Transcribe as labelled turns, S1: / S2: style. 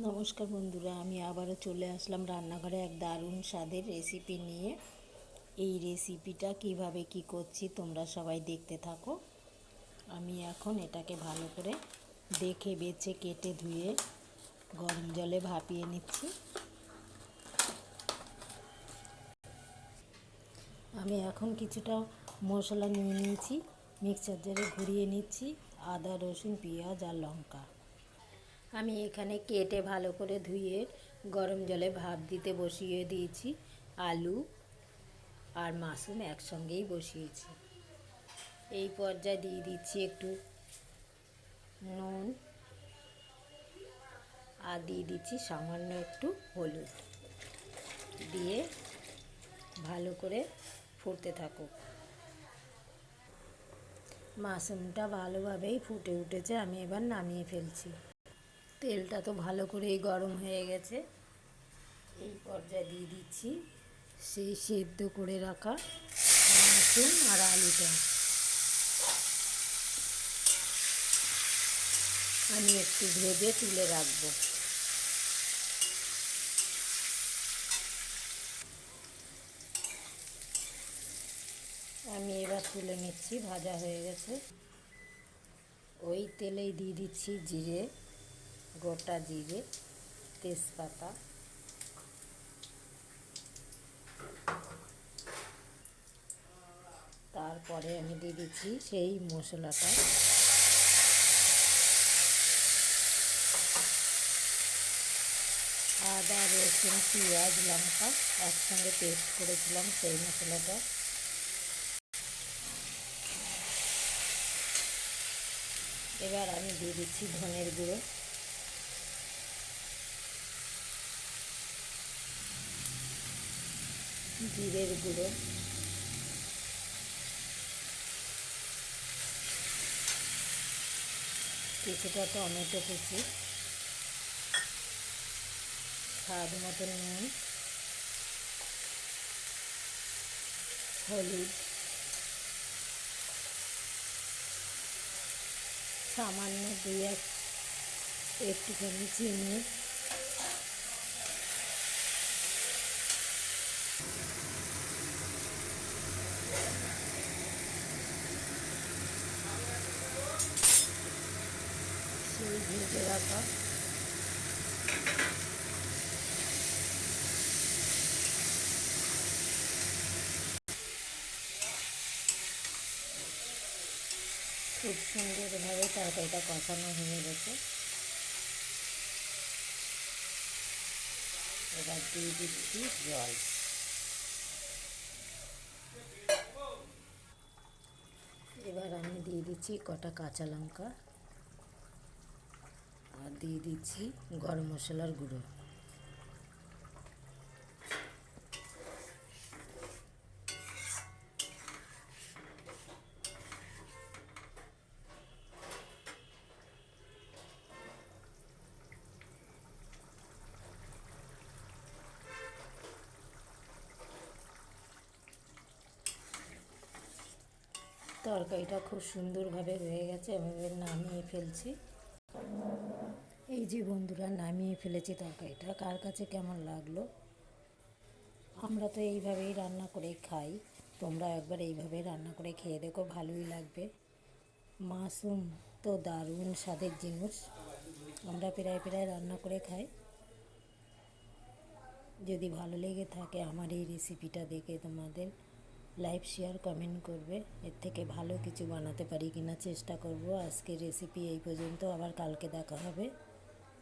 S1: নমস্কার বন্ধুরা, আমি আবারও চলে আসলাম রান্নাঘরে এক দারুণ স্বাদের রেসিপি নিয়ে। এই রেসিপিটা কীভাবে কি করছি তোমরা সবাই দেখতে থাকো। আমি এখন এটাকে ভালো করে দেখে, বেছে, কেটে, ধুয়ে গরম জলে ভাপিয়ে নিচ্ছি। আমি এখন কিছুটা মশলা নিয়ে নিয়েছি মিক্সার জারে ঘুরিয়ে নিচ্ছি, আদা, রসুন, পেঁয়াজ আর লঙ্কা। আমি এখানে কেটে ভালো করে ধুয়ে গরম জলে ভাপ দিতে বসিয়ে দিয়েছি, আলু আর মাশরুম একসঙ্গেই বসিয়েছি। এই পর্যায়ে দিয়ে দিচ্ছি একটু নুন আর দিয়ে দিচ্ছি সামান্য একটু হলুদ। দিয়ে ভালো করে ফুটতে থাকুক। মাশরুমটা ভালোভাবেই ফুটে উঠেছে, আমি এবার নামিয়ে ফেলছি। তেলটা তো ভালো করেই গরম হয়ে গেছে। এই পর্যায়ে দিয়ে দিচ্ছি। সেই সেদ্ধ করে রাখা মাশরুম আর আলুটা। আমি একটু ভেজে তুলে রাখব। আমি এবার তুলে নিচ্ছি, ভাজা হয়ে গেছে। ওই তেলেই দিয়ে দিচ্ছি জিরে। গোটা জিরে তেজপাতা। তারপরে আমি দিয়ে দিচ্ছি সেই মশলাটা। আদা, রসুন, পেঁয়াজ, লঙ্কা একসঙ্গে পেস্ট করেছিলাম সেই মশলাটা। এবার আমি দিয়ে দিচ্ছি ধনের গুঁড়ো। জিরের গুঁড়ো। কিছুটা টমেটো কুচি। স্বাদ মতো নুন। হলুদ। সামান্য দুই এক একটুখানি চিনি সেই ভেজে রাখা খুব সুন্দরভাবে তরকারিটা কষানো হয়ে গেছে। এবার দিয়ে দিচ্ছি জল। এবার আমি দিয়ে দিচ্ছি কটা কাঁচা লঙ্কা। আর দিয়ে দিচ্ছি গরম মশলার গুঁড়ো। তরকারিটা খুব সুন্দরভাবে হয়ে গেছে আমি নামিয়ে ফেলছি। এই যে বন্ধুরা, নামিয়ে ফেলেছি তরকারিটা। কার কাছে কেমন লাগল? আমরা তো এইভাবেই রান্না করে খাই। তোমরা একবার এইভাবে রান্না করে খেয়ে দেখো, ভালোই লাগবে। মাশরুম তো দারুণ স্বাদের জিনিস। আমরা প্রায় প্রায় রান্না করে খাই। যদি ভালো লেগে থাকে আমার এই রেসিপিটা দেখে তোমাদের। লাইভ শেয়ার, কমেন্ট করবে। এর থেকে ভালো কিছু বানাতে পারি কিনা চেষ্টা করব। আজকে রেসিপি এই পর্যন্ত। আবার কালকে দেখা হবে।